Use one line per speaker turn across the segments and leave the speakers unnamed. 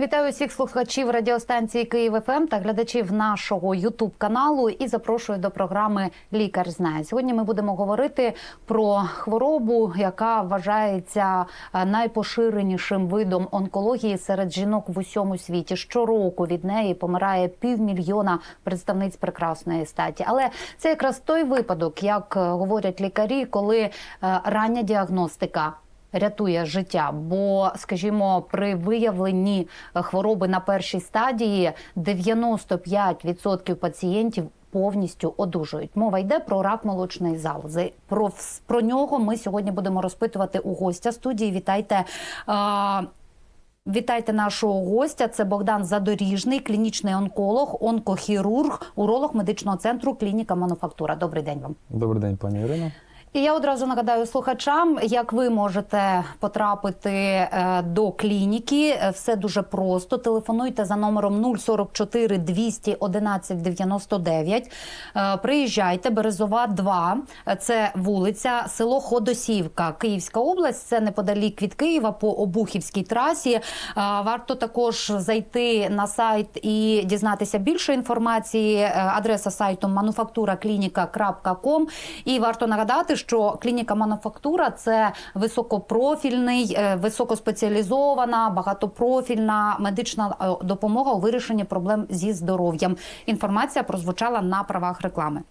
Вітаю всіх слухачів радіостанції Київ ФМ та глядачів нашого Ютуб каналу і запрошую до програми Лікар знає. Сьогодні ми будемо говорити про хворобу, яка вважається е, найпоширенішим видом онкології серед жінок в усьому світі. Щороку від неї помирає півмільйона представниць прекрасної статі. Але це якраз той випадок, як е, говорять лікарі, коли е, рання діагностика рятує життя. Бо, скажімо, при виявленні хвороби на першій стадії 95% пацієнтів. Повністю одужують. Мова йде про рак молочної залози. Про, про нього ми сьогодні будемо розпитувати у гостя студії. Вітайте. А, Вітайте нашого гостя. Це Богдан Задоріжний, клінічний онколог, онкохірург, уролог медичного центру клініка Мануфактура. Добрий день вам.
Добрий день, пані Ірино.
І я одразу нагадаю слухачам, як ви можете потрапити е, до клініки. Все дуже просто. Телефонуйте за номером 044 211 99. Е, Приїжджайте, Березова 2. Е, Це вулиця, село Ходосівка, Київська область. Це неподалік від Києва по Обухівській трасі. Е, Варто також зайти на сайт і дізнатися більше інформації. Е, Адреса сайту мануфактураклініка.ком. І варто нагадати, що клініка мануфактура це високопрофільний, е, високоспеціалізована, багатопрофільна медична е, допомога у вирішенні проблем зі здоров'ям. Інформація прозвучала на правах реклами.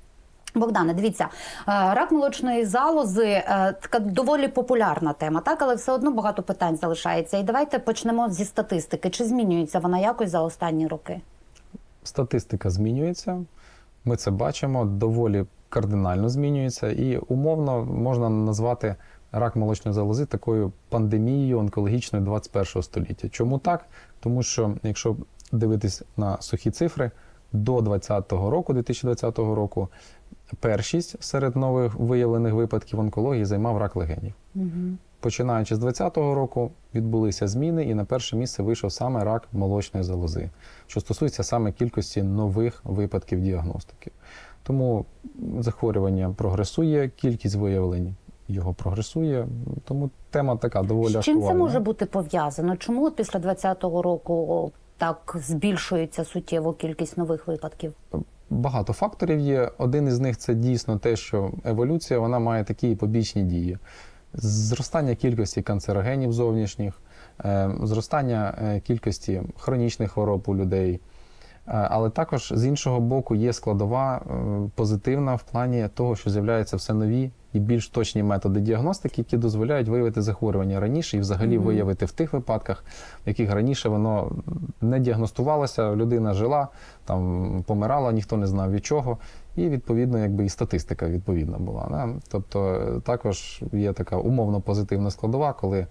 Богдане, дивіться, е, рак молочної залози така доволі популярна тема, так але все одно багато питань залишається. І давайте почнемо зі статистики. Чи змінюється вона якось за останні роки?
Статистика змінюється. Ми це бачимо, доволі кардинально змінюється, і умовно можна назвати рак молочної залози такою пандемією онкологічної 21 століття. Чому так? Тому що якщо дивитись на сухі цифри, до 2020 року, 2020 року, першість серед нових виявлених випадків онкології займав рак легенів. Починаючи з 2020 року відбулися зміни, і на перше місце вийшов саме рак молочної залози, що стосується саме кількості нових випадків діагностики. Тому захворювання прогресує, кількість виявлень його прогресує. Тому тема така доволі
З чим це може бути пов'язано? Чому після 2020 року так збільшується суттєво кількість нових випадків?
Багато факторів є. Один із них це дійсно те, що еволюція вона має такі побічні дії: зростання кількості канцерогенів зовнішніх, е, зростання е, кількості хронічних хвороб у людей. Е, Але також з іншого боку є складова е, позитивна в плані того, що з'являються все нові і більш точні методи діагностики, які дозволяють виявити захворювання раніше і взагалі
Мгм.
виявити в тих випадках, в яких раніше воно не діагностувалося, людина жила, там помирала, ніхто не знав від чого. І відповідно, якби і статистика відповідна була. Да? Тобто е, також є така умовно позитивна складова, коли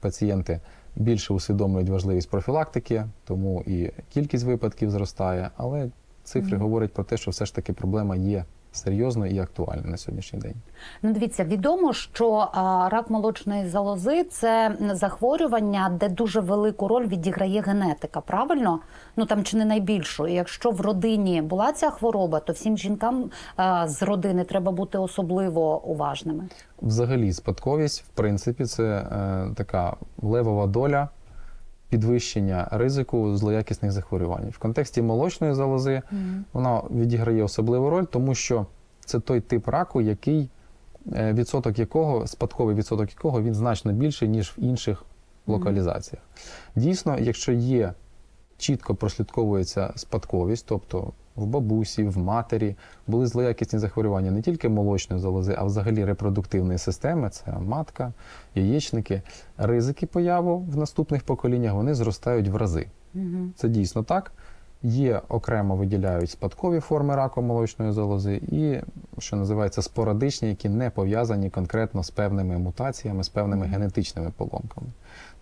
пацієнти більше усвідомлюють важливість профілактики, тому і кількість випадків зростає. Але цифри
Мгм.
говорять про те, що все ж таки проблема є серйозною і актуальною на сьогоднішній день.
Ну, дивіться, відомо, що а, рак молочної залози це захворювання, де дуже велику роль відіграє генетика. Правильно? Ну там чи не найбільшу. І якщо в родині була ця хвороба, то всім жінкам а, з родини треба бути особливо уважними.
Взагалі, спадковість, в принципі, це е, така левова доля підвищення ризику злоякісних захворювань. В контексті молочної залози вона відіграє особливу роль, тому що це той тип раку, який е, відсоток якого, спадковий відсоток якого він значно більший, ніж в інших локалізаціях. Дійсно, якщо є чітко прослідковується спадковість, тобто в бабусі, в матері були злоякісні захворювання не тільки молочної залози, а взагалі репродуктивної системи, це матка, яєчники. Ризики появу в наступних поколіннях вони зростають в рази.
Угу.
Це дійсно так. Є окремо виділяють спадкові форми раку молочної залози і, що називається, спорадичні, які не пов'язані конкретно з певними мутаціями, з певними генетичними поломками.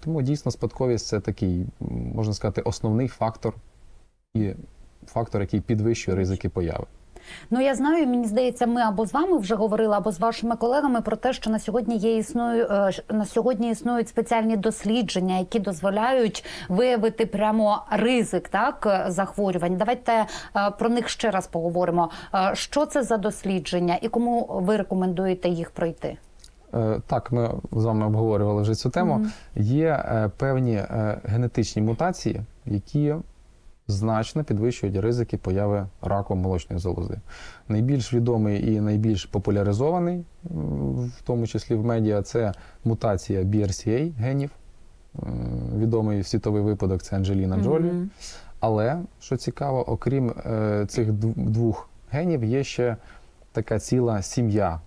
Тому дійсно спадковість це такий, можна сказати, основний фактор і фактор, який підвищує ризики появи.
Ну я знаю, мені здається, ми або з вами вже говорили, або з вашими колегами про те, що на сьогодні є існує е, на сьогодні існують спеціальні дослідження, які дозволяють виявити прямо ризик так е, захворювань. Давайте е, про них ще раз поговоримо. Що це за дослідження і кому ви рекомендуєте їх пройти?
Так, ми з вами обговорювали вже цю тему. Є е, певні е, генетичні мутації, які значно підвищують ризики появи раку молочної залози. Найбільш відомий і найбільш популяризований, в тому числі в медіа, це мутація BRCA генів. Відомий світовий випадок це Анджеліна Джолі.
Мгм.
Але що цікаво, окрім е, цих двох генів, є ще така ціла сім'я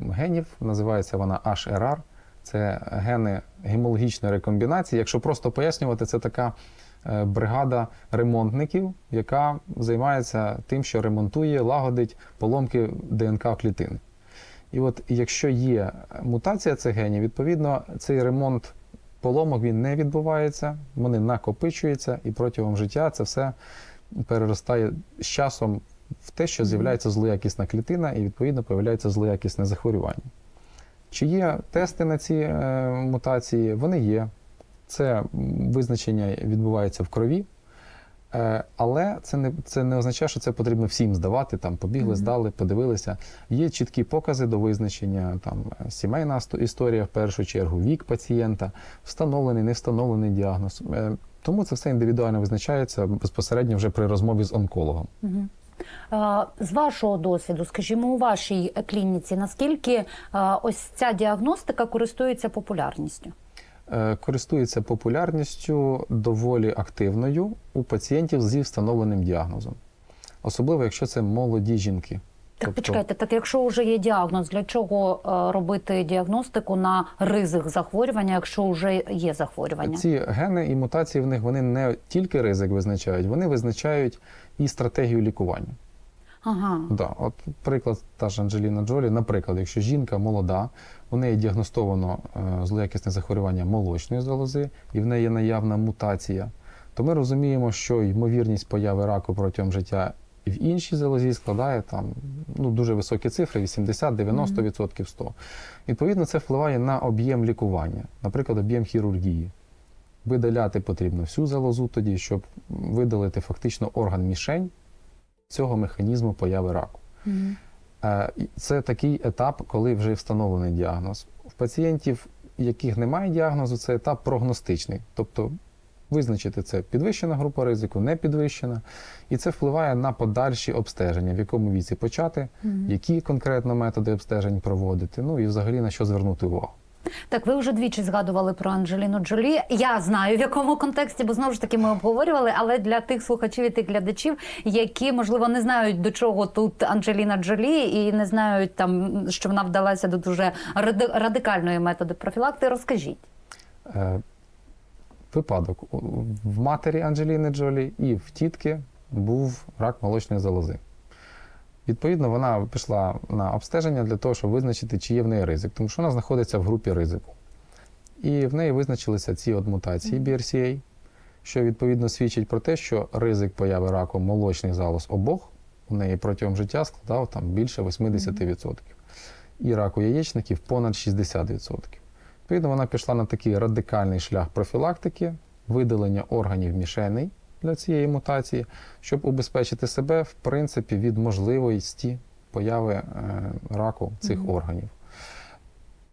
генів. Називається вона HRR. Це гени гемологічної рекомбінації. Якщо просто пояснювати, це така бригада ремонтників, яка займається тим, що ремонтує, лагодить поломки ДНК клітини. І от якщо є мутація цих генів, відповідно, цей ремонт поломок він не відбувається, вони накопичуються, і протягом життя це все переростає з часом в те, що з'являється злоякісна клітина, і відповідно появляється злоякісне захворювання. Чи є тести на ці е, мутації? Вони є. Це визначення відбувається в крові. Е, Але це не, це не означає, що це потрібно всім здавати. Там побігли,
Мгм.
здали, подивилися. Є чіткі покази до визначення, там сімейна історія в першу чергу, вік пацієнта, встановлений, не встановлений діагноз. Е, Тому це все індивідуально визначається безпосередньо вже при розмові з онкологом.
Мгм. Е, З вашого досвіду, скажімо, у вашій клініці, наскільки ось ця діагностика користується популярністю?
Е, Користується популярністю доволі активною у пацієнтів зі встановленим діагнозом, особливо якщо це молоді жінки.
Так
Тобто-
почекайте, так якщо вже є діагноз, для чого е, робити діагностику на ризик захворювання, якщо вже є захворювання?
Ці гени і мутації в них вони не тільки ризик визначають, вони визначають і стратегію лікування.
Ага.
Да, от приклад та ж Анджеліна Джолі, наприклад, якщо жінка молода, у неї діагностовано е, злоякісне захворювання молочної залози, і в неї є наявна мутація, то ми розуміємо, що ймовірність появи раку протягом життя і в іншій залозі складає там ну, дуже високі цифри 80, 90 відсотків 100. Відповідно, це впливає на об'єм лікування, наприклад, об'єм хірургії. Видаляти потрібно всю залозу тоді, щоб видалити фактично орган мішень цього механізму появи раку. Е, Це такий етап, коли вже встановлений діагноз. В пацієнтів, яких немає діагнозу, це етап прогностичний. Тобто визначити це підвищена група ризику, не підвищена. І це впливає на подальші обстеження, в якому віці почати, які конкретно методи обстежень проводити, ну і взагалі на що звернути увагу.
Так, ви вже двічі згадували про Анджеліну Джолі. Я знаю в якому контексті, бо знову ж таки ми обговорювали. Але для тих слухачів і тих глядачів, які можливо не знають до чого тут Анджеліна Джолі, і не знають там, що вона вдалася до дуже ради- радикальної методи профілакти, розкажіть.
Е, Випадок в матері Анджеліни Джолі і в тітки був рак молочної залози. Відповідно, вона пішла на обстеження для того, щоб визначити, чи є в неї ризик, тому що вона знаходиться в групі ризику. І в неї визначилися ці от мутації BRCA, що відповідно свідчить про те, що ризик появи раку молочних залоз обох у неї протягом життя складав там більше 80%. І раку яєчників понад 60%. Відповідно, вона пішла на такий радикальний шлях профілактики, видалення органів мішеней для цієї мутації, щоб убезпечити себе, в принципі, від можливості появи е, раку цих
Мгм.
органів.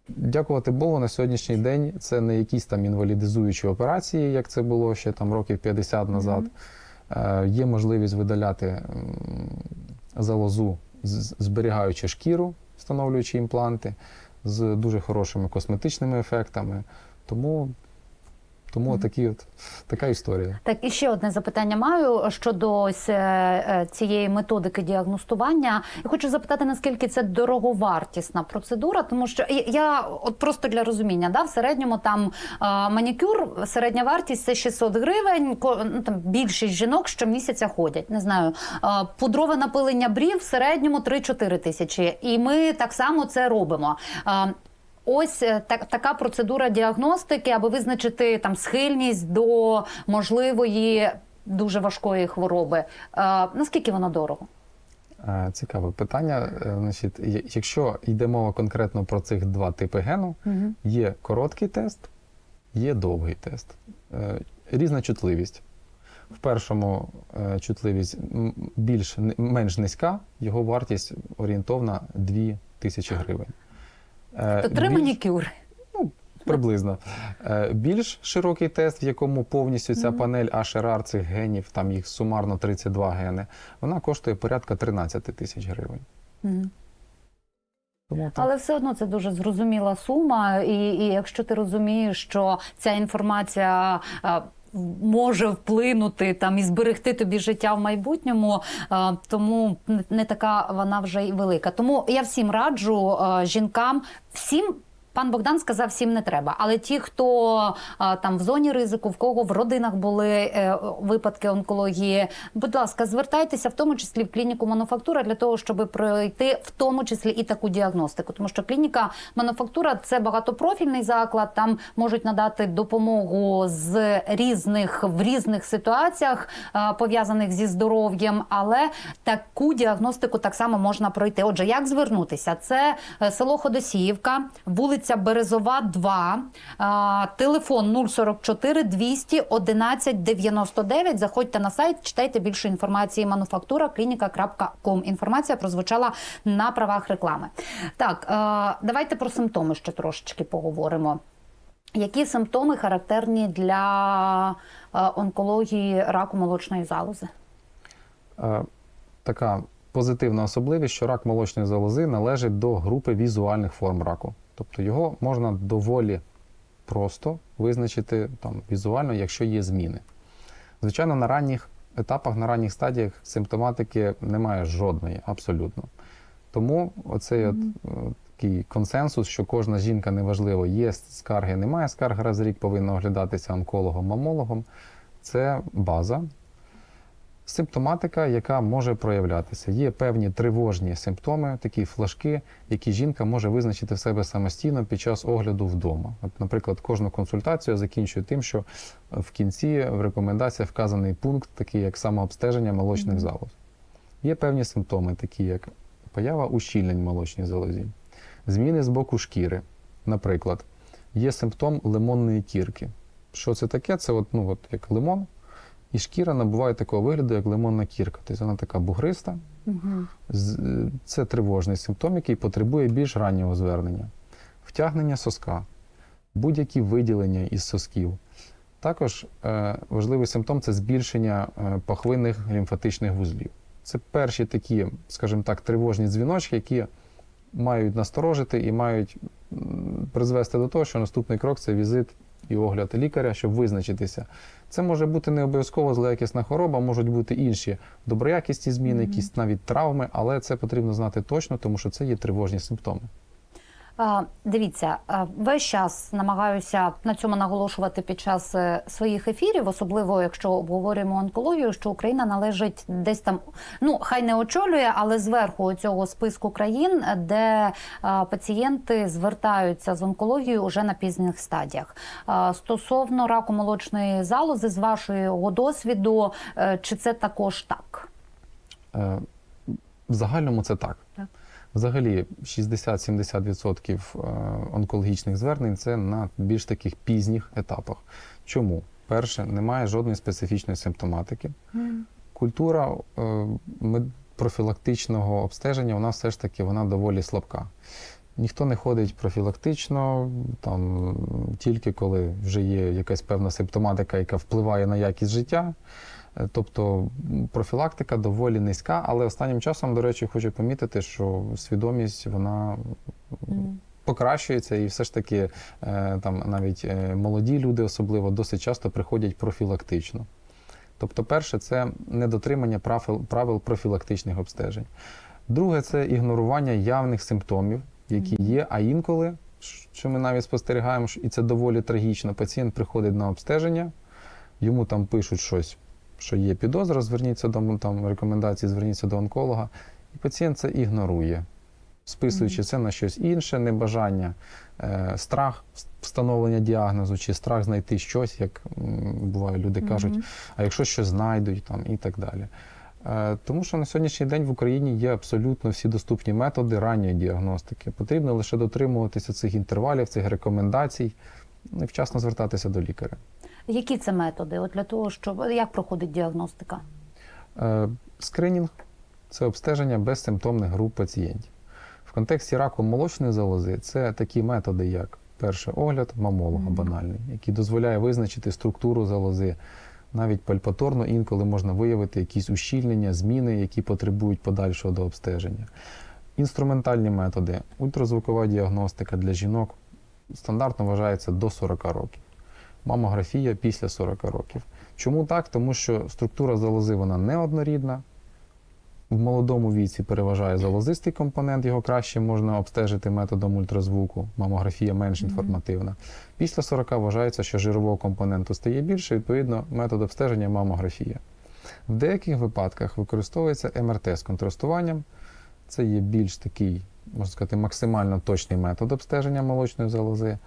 Дякувати Богу, на сьогоднішній день це не якісь там інвалідизуючі операції, як це було ще там років 50 назад. Е, Є можливість видаляти залозу, зберігаючи шкіру, встановлюючи імпланти з дуже хорошими косметичними ефектами. Тому, тому
Мгм.
такі от, така історія.
Так, і ще одне запитання маю щодо ось, е, е, цієї методики діагностування. Я хочу запитати, наскільки це дороговартісна процедура, тому що я- от просто для розуміння, да, в середньому там е, манікюр, середня вартість це 600 гривень. ко- Ну, там більшість жінок щомісяця ходять. Не знаю, е, пудрове напилення брів в середньому 3-4 тисячі. І ми так само це робимо. Ось е, так, така процедура діагностики, аби визначити там схильність до можливої дуже важкої хвороби. Е, наскільки воно дорого?
Е, Цікаве питання. Е, Значить, якщо йде мова конкретно про цих два типи гену, є короткий тест, є довгий тест. Різна чутливість. В першому чутливість більш менш низька, його вартість орієнтовна 2 тисячі гривень. Е,
То три
більш-
манікюри.
Приблизно. Е, Більш широкий тест, в якому повністю ця панель HRR цих генів, там їх сумарно 32 гени, вона коштує порядка 13 тисяч гривень.
Мгм.
Тому так.
Але все одно це дуже зрозуміла сума, і, і якщо ти розумієш, що ця інформація. е, Може вплинути там і зберегти тобі життя в майбутньому, е, тому не- така вона вже й велика. Тому я всім раджу е, жінкам, всім. Пан Богдан сказав, всім не треба. Але ті, хто там в зоні ризику, в кого в родинах були е, випадки онкології, будь ласка, звертайтеся, в тому числі в клініку мануфактура, для того, щоб пройти в тому числі і таку діагностику. Тому що клініка мануфактура це багатопрофільний заклад. Там можуть надати допомогу з різних в різних ситуаціях, пов'язаних зі здоров'ям, але таку діагностику так само можна пройти. Отже, як звернутися? Це е, село Ходосіївка, вулиця Березова, 2, телефон 044 200 11 99. Заходьте на сайт, читайте більше інформації. Мануфактура клініка.ком. Інформація прозвучала на правах реклами. Так, давайте про симптоми ще трошечки поговоримо. Які симптоми характерні для онкології раку молочної залози?
Така позитивна особливість, що рак молочної залози належить до групи візуальних форм раку. Тобто його можна доволі просто визначити там, візуально, якщо є зміни. Звичайно, на ранніх етапах, на ранніх стадіях симптоматики немає жодної, абсолютно. Тому оцей от, е, такий консенсус, що кожна жінка неважливо, є скарги, немає скарги раз в рік, повинна оглядатися онкологом, мамологом. Це база. Симптоматика, яка може проявлятися. Є певні тривожні симптоми, такі флажки, які жінка може визначити в себе самостійно під час огляду вдома. От, наприклад, кожну консультацію я закінчую тим, що в кінці в рекомендаціях вказаний пункт, такий як самообстеження молочних залоз. Є певні симптоми, такі як поява ущільнень молочній залозі, зміни з боку шкіри. Наприклад, є симптом лимонної кірки. Що це таке? Це от, ну, от як лимон, і шкіра набуває такого вигляду, як лимонна кірка. Тобто вона така бугриста.
Угу.
Це тривожний симптом, який потребує більш раннього звернення. Втягнення соска, будь-які виділення із сосків. Також е, важливий симптом це збільшення е, пахвинних лімфатичних вузлів. Це перші такі, скажімо так, тривожні дзвіночки, які мають насторожити і мають призвести до того, що наступний крок це візит і огляд лікаря, щоб визначитися. Це може бути не обов'язково злоякісна хвороба, можуть бути інші доброякісні зміни, якісь навіть травми, але це потрібно знати точно, тому що це є тривожні симптоми.
Дивіться, весь час намагаюся на цьому наголошувати під час е, своїх ефірів, особливо якщо обговорюємо онкологію, що Україна належить десь там, ну хай не очолює, але зверху цього списку країн, де пацієнти звертаються з онкологією уже на пізніх стадіях. Стосовно раку молочної залози, з вашого досвіду, е, чи це також так?
Е, В загальному це так.
Так.
Взагалі 60-70% е, онкологічних звернень це на більш таких пізніх етапах. Чому? Перше, немає жодної специфічної симптоматики. Культура е, профілактичного обстеження у нас все ж таки вона доволі слабка. Ніхто не ходить профілактично, там тільки коли вже є якась певна симптоматика, яка впливає на якість життя. Е, Тобто профілактика доволі низька, але останнім часом, до речі, хочу помітити, що свідомість вона покращується, і все ж таки е, там навіть е, молоді люди особливо досить часто приходять профілактично. Тобто, перше, це недотримання правил профілактичних обстежень. Друге, це ігнорування явних симптомів, які є, а інколи, що ми навіть спостерігаємо, і це доволі трагічно. Пацієнт приходить на обстеження, йому там пишуть щось, що є підозра, зверніться до там, рекомендації, зверніться до онколога, і пацієнт це ігнорує, списуючи це на щось інше, небажання, е, страх встановлення діагнозу, чи страх знайти щось, як буває, люди кажуть, а якщо щось знайдуть там і так далі. Е, Тому що на сьогоднішній день в Україні є абсолютно всі доступні методи ранньої діагностики. Потрібно лише дотримуватися цих інтервалів, цих рекомендацій ну, і вчасно звертатися до лікаря.
Які це методи? От для того, щоб як проходить діагностика?
Е, Скринінг це обстеження безсимптомних груп пацієнтів. В контексті раку молочної залози це такі методи, як перше огляд мамолога банальний, який дозволяє визначити структуру залози. Навіть пальпаторно інколи можна виявити якісь ущільнення, зміни, які потребують подальшого до обстеження. Інструментальні методи, ультразвукова діагностика для жінок стандартно вважається до 40 років. Мамографія після 40 років. Чому так? Тому що структура залози вона неоднорідна. В молодому віці переважає залозистий компонент, його краще можна обстежити методом ультразвуку. Мамографія менш інформативна. Після 40 вважається, що жирового компоненту стає більше, відповідно, метод обстеження мамографія. В деяких випадках використовується МРТ з контрастуванням. Це є більш такий, можна сказати, максимально точний метод обстеження молочної залози,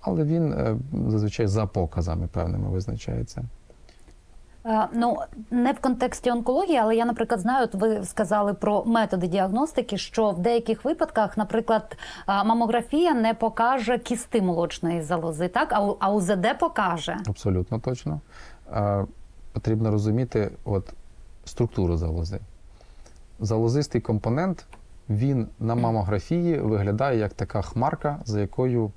але він е, зазвичай за показами певними визначається.
Е, Ну не в контексті онкології, але я, наприклад, знаю, от ви сказали про методи діагностики, що в деяких випадках, наприклад, е, мамографія не покаже кісти молочної залози, так а УЗД покаже.
Абсолютно точно. Е, Потрібно розуміти от, структуру залози. Залозистий компонент, він на мамографії виглядає як така хмарка, за якою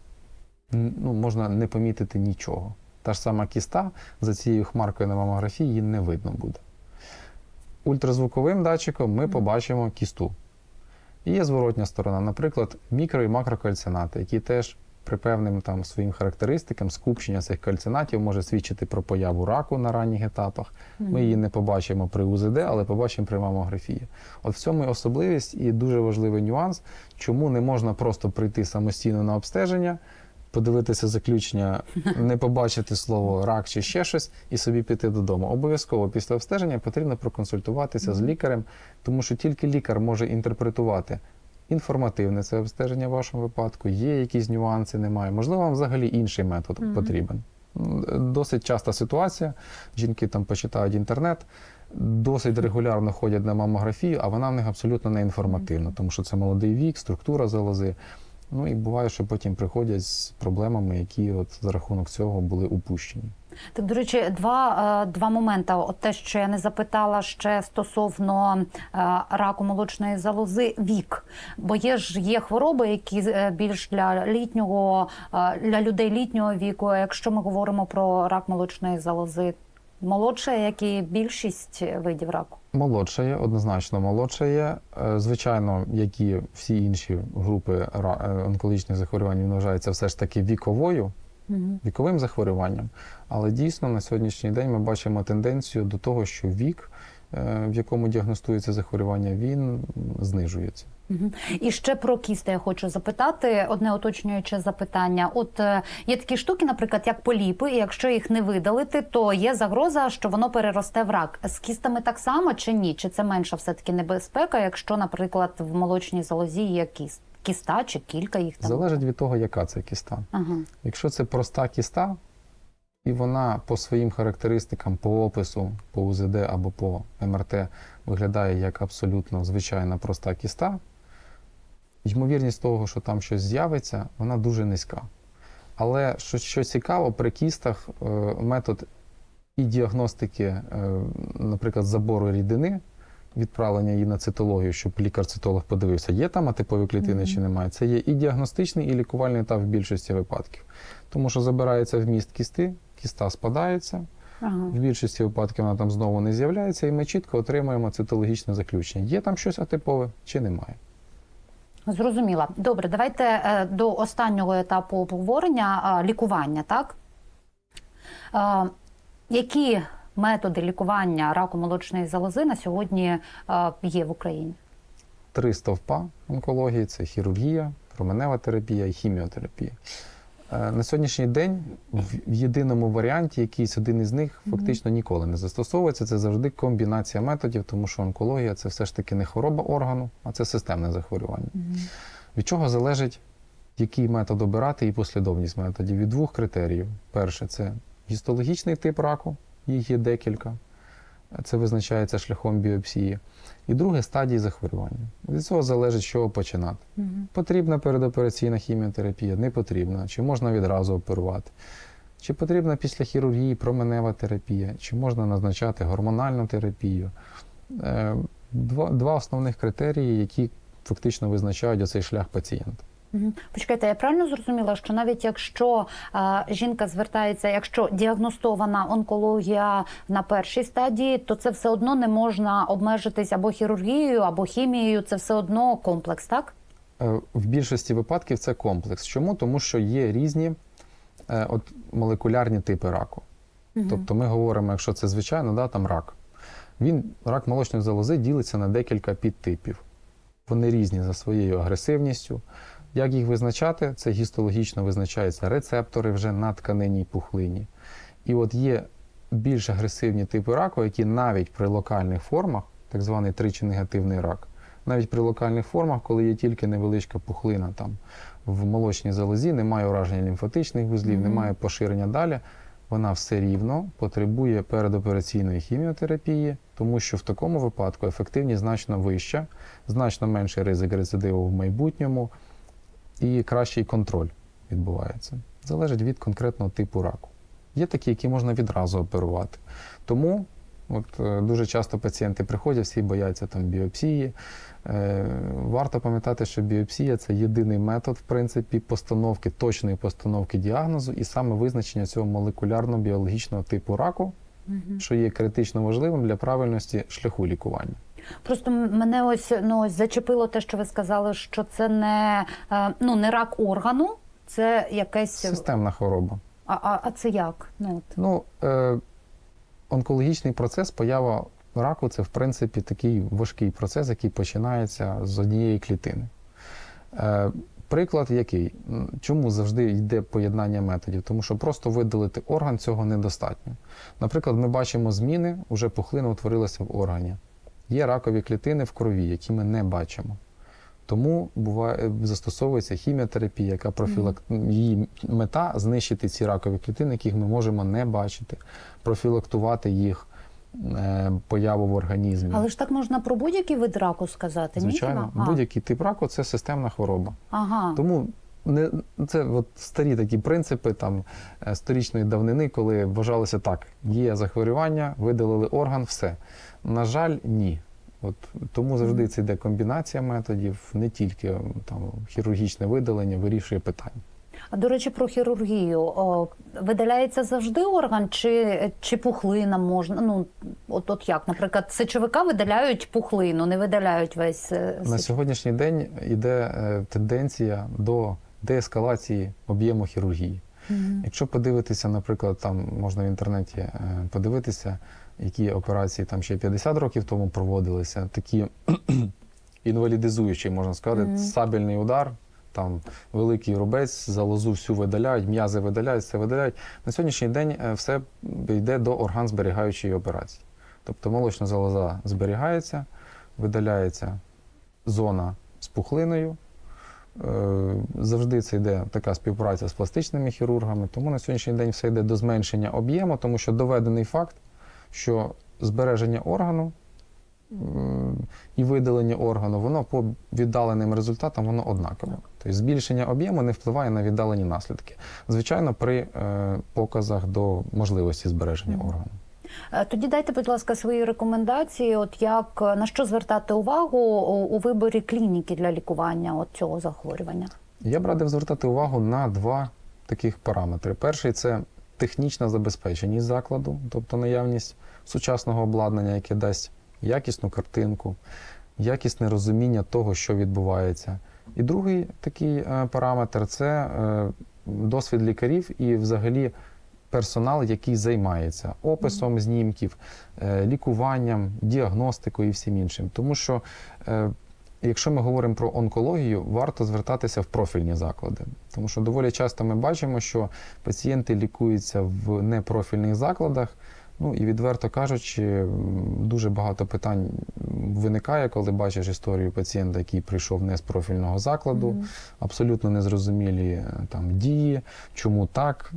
ну, можна не помітити нічого. Та ж сама кіста за цією хмаркою на мамографії її не видно буде. Ультразвуковим датчиком ми побачимо кісту. І є зворотня сторона, наприклад, мікро і макрокальцинати, які теж при певним там своїм характеристикам скупчення цих кальцинатів може свідчити про появу раку на ранніх етапах. Ми її не побачимо при УЗД, але побачимо при мамографії. От в цьому і особливість і дуже важливий нюанс, чому не можна просто прийти самостійно на обстеження, подивитися заключення, не побачити слово рак чи ще щось і собі піти додому. Обов'язково після обстеження потрібно проконсультуватися з лікарем, тому що тільки лікар може інтерпретувати. Інформативне це обстеження в вашому випадку, є якісь нюанси, немає. Можливо, вам взагалі інший метод потрібен. Досить часта ситуація. Жінки там почитають інтернет, досить регулярно ходять на мамографію, а вона в них абсолютно не інформативна, тому що це молодий вік, структура залози. Ну і буває, що потім приходять з проблемами, які от за рахунок цього були упущені.
Так, до речі, два, е, два моменти. От те, що я не запитала ще стосовно е, раку молочної залози, вік. Бо є ж є хвороби, які е, більш для літнього, для людей літнього віку. Якщо ми говоримо про рак молочної залози, молодше, як і більшість видів раку.
Молодша є, однозначно молодша є. Е, Звичайно, як і всі інші групи е, онкологічних захворювань, він вважається все ж таки віковою, віковим захворюванням. Але дійсно на сьогоднішній день ми бачимо тенденцію до того, що вік, е, в якому діагностується захворювання, він знижується.
І ще про кісти я хочу запитати. Одне уточнююче запитання. От е, є такі штуки, наприклад, як поліпи, і якщо їх не видалити, то є загроза, що воно переросте в рак. З кістами так само чи ні? Чи це менша все таки небезпека, якщо, наприклад, в молочній залозі є кіст, кіста чи кілька їх там?
Залежить від того, яка це кіста.
Ага.
Якщо це проста кіста, і вона по своїм характеристикам, по опису, по УЗД або по МРТ виглядає як абсолютно звичайна проста кіста, ймовірність того, що там щось з'явиться, вона дуже низька. Але що, що цікаво, при кістах е, метод і діагностики, е, наприклад, забору рідини, відправлення її на цитологію, щоб лікар-цитолог подивився, є там атипові клітини чи немає. Це є і діагностичний, і лікувальний етап в більшості випадків. Тому що забирається вміст кісти, кіста спадається,
Ага.
в більшості випадків вона там знову не з'являється, і ми чітко отримуємо цитологічне заключення. Є там щось атипове чи немає.
Зрозуміла. Добре, давайте е, до останнього етапу обговорення лікування, так? Е, які методи лікування раку молочної залози на сьогодні е, є в Україні?
Три стовпа онкології це хірургія, променева терапія і хіміотерапія. Е, На сьогоднішній день в в єдиному варіанті якийсь один із них фактично ніколи не застосовується. Це завжди комбінація методів, тому що онкологія це все ж таки не хвороба органу, а це системне захворювання. Від чого залежить, який метод обирати і послідовність методів? Від двох критеріїв. Перше це гістологічний тип раку, їх є декілька. Це визначається шляхом біопсії. І друге стадії захворювання. Від цього залежить, чого починати. Потрібна передопераційна хіміотерапія, не потрібна, чи можна відразу оперувати. Чи потрібна після хірургії променева терапія, чи можна назначати гормональну терапію. Е, Два, два основних критерії, які фактично визначають оцей шлях пацієнта.
Мгм. Почекайте, я правильно зрозуміла, що навіть якщо а, жінка звертається, якщо діагностована онкологія на першій стадії, то це все одно не можна обмежитись або хірургією, або хімією. Це все одно комплекс, так?
Е, В більшості випадків це комплекс. Чому? Тому що є різні е, от, молекулярні типи раку. Тобто ми говоримо, якщо це звичайно, да, там рак. Він, рак молочної залози, ділиться на декілька підтипів. Вони різні за своєю агресивністю. Як їх визначати? Це гістологічно визначаються рецептори вже на тканинній пухлині. І от є більш агресивні типи раку, які навіть при локальних формах, так званий тричі негативний рак, навіть при локальних формах, коли є тільки невеличка пухлина там в молочній залозі, немає ураження лімфатичних вузлів,
Мгм.
немає поширення далі, вона все рівно потребує передопераційної хіміотерапії, тому що в такому випадку ефективність значно вища, значно менший ризик рецидиву в майбутньому і кращий контроль відбувається. Залежить від конкретного типу раку. Є такі, які можна відразу оперувати. Тому от, е, дуже часто пацієнти приходять, всі бояться там біопсії. Е, варто пам'ятати, що біопсія це єдиний метод, в принципі, постановки, точної постановки діагнозу і саме визначення цього молекулярно-біологічного типу раку, що є критично важливим для правильності шляху лікування.
Просто мене ось ну ось зачепило те, що ви сказали, що це не е, ну не рак органу, це якесь
Системна хвороба.
а, а, а це як? Ну от.
Ну, е, онкологічний процес, поява раку це, в принципі, такий важкий процес, який починається з однієї клітини. Е, приклад який? Чому завжди йде поєднання методів? Тому що просто видалити орган цього недостатньо. Наприклад, ми бачимо зміни, уже пухлина утворилася в органі. Є ракові клітини в крові, які ми не бачимо. Тому буває, застосовується хіміотерапія, яка профілак... її мета знищити ці ракові клітини, яких ми можемо не бачити, профілактувати їх е, появу в організмі.
Але ж так можна про будь-який вид раку сказати.
Звичайно, будь-який тип раку це системна хвороба.
Ага.
Тому не це от старі такі принципи там е, сторічної давнини, коли вважалося так: є захворювання, видалили орган, все. На жаль, ні. От тому завжди це йде комбінація методів, не тільки там хірургічне видалення вирішує питання.
А до речі, про хірургію О, видаляється завжди орган, чи, чи пухлина можна? Ну от, от як, наприклад, сечовика видаляють пухлину, не видаляють весь е,
На сьогоднішній день йде е, тенденція до деескалації об'єму хірургії.
Мгм.
Якщо подивитися, наприклад, там можна в інтернеті е, подивитися, які операції там ще 50 років тому проводилися, такі інвалідизуючі, можна сказати,
Мгм.
сабельний удар, там великий рубець, залозу всю видаляють, м'язи видаляють, все видаляють. На сьогоднішній день е, все йде до органзберігаючої операції. Тобто молочна залоза зберігається, видаляється зона з пухлиною. Е, Завжди це йде така співпраця з пластичними хірургами, тому на сьогоднішній день все йде до зменшення об'єму, тому що доведений факт, що збереження органу і видалення органу, воно по віддаленим результатам воно однакове. Тобто збільшення об'єму не впливає на віддалені наслідки. Звичайно, при е, показах до можливості збереження органу.
Е, Тоді дайте, будь ласка, свої рекомендації. От як на що звертати увагу у, виборі клініки для лікування от цього захворювання?
Я б радив звертати увагу на два таких параметри. Перший це технічна забезпеченість закладу, тобто наявність сучасного обладнання, яке дасть якісну картинку, якісне розуміння того, що відбувається. І другий такий е, параметр це е, досвід лікарів і взагалі персонал, який займається описом знімків, е, лікуванням, діагностикою і всім іншим. Тому що е, Якщо ми говоримо про онкологію, варто звертатися в профільні заклади, тому що доволі часто ми бачимо, що пацієнти лікуються в непрофільних закладах. Ну і відверто кажучи, дуже багато питань виникає, коли бачиш історію пацієнта, який прийшов не з профільного закладу,
Мгм.
абсолютно незрозумілі е, там дії, чому так.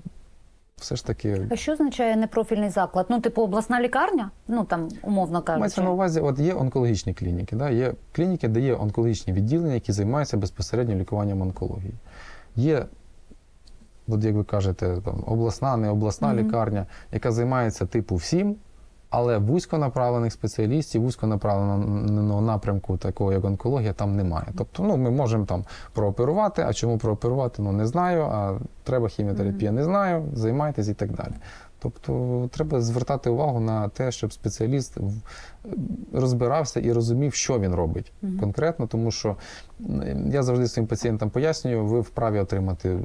Все ж таки
А що означає непрофільний заклад? Ну, типу, обласна лікарня? Ну там умовно кажучи.
Мається на увазі, от є онкологічні клініки. Да? Є клініки, де є онкологічні відділення, які займаються безпосередньо лікуванням онкології. Є, от як ви кажете, там, обласна, не обласна
Мгм.
лікарня, яка займається типу всім, але вузьконаправлених спеціалістів, вузьконаправленого напрямку, такого як онкологія, там немає. Тобто, ну, ми можемо там прооперувати, а чому прооперувати, ну не знаю, а треба хіміотерапія, не знаю, займайтесь і так далі. Тобто треба звертати увагу на те, щоб спеціаліст розбирався і розумів, що він робить
Мгм.
конкретно, тому що я завжди своїм пацієнтам пояснюю, ви вправі отримати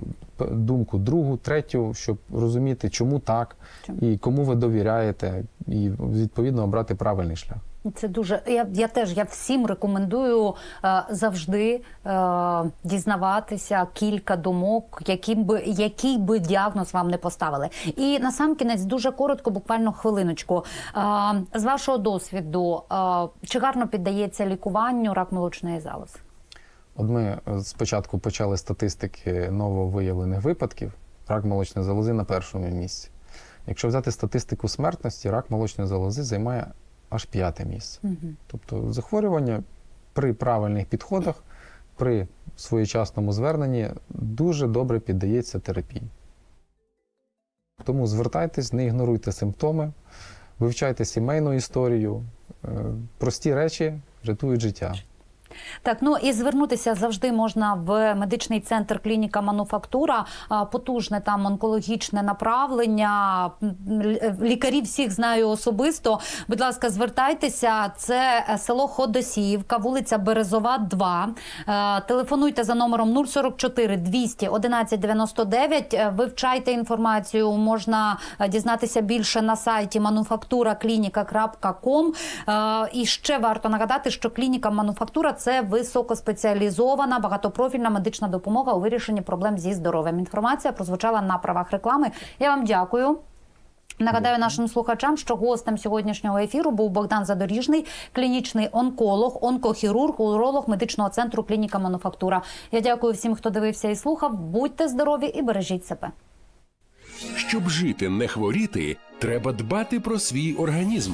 думку другу, третю, щоб розуміти, чому так,
Чому?
і кому ви довіряєте, і відповідно обрати правильний шлях.
Це дуже. Я, я теж я всім рекомендую е, завжди е, дізнаватися кілька думок, яким би який би діагноз вам не поставили. І на сам кінець дуже коротко, буквально хвилиночку. Е, з вашого досвіду, е, чи гарно піддається лікуванню рак молочної залози?
От ми е, спочатку почали статистики нововиявлених випадків. Рак молочної залози на першому місці. Якщо взяти статистику смертності, рак молочної залози займає аж п'яте місце.
Угу.
Тобто захворювання при правильних підходах, при своєчасному зверненні дуже добре піддається терапії. Тому звертайтесь, не ігноруйте симптоми, вивчайте сімейну історію. Е, Прості речі рятують життя.
Так, ну і звернутися завжди можна в медичний центр клініка Мануфактура. Потужне там онкологічне направлення. М, Лікарів всіх знаю особисто. Будь ласка, звертайтеся. Це е, село Ходосіївка, вулиця Березова, 2. Е, Телефонуйте за номером 044 200 11 99. Е, Вивчайте інформацію. Можна е, дізнатися більше на сайті. Е, І ще варто нагадати, що клініка Мануфактура це високоспеціалізована багатопрофільна медична допомога у вирішенні проблем зі здоров'ям. Інформація прозвучала на правах реклами. Я вам дякую. Нагадаю нашим слухачам, що гостем сьогоднішнього ефіру був Богдан Задоріжний, клінічний онколог, онкохірург, уролог медичного центру клініка Мануфактура. Я дякую всім, хто дивився і слухав. Будьте здорові і бережіть себе.
Щоб жити, не хворіти, треба дбати про свій організм.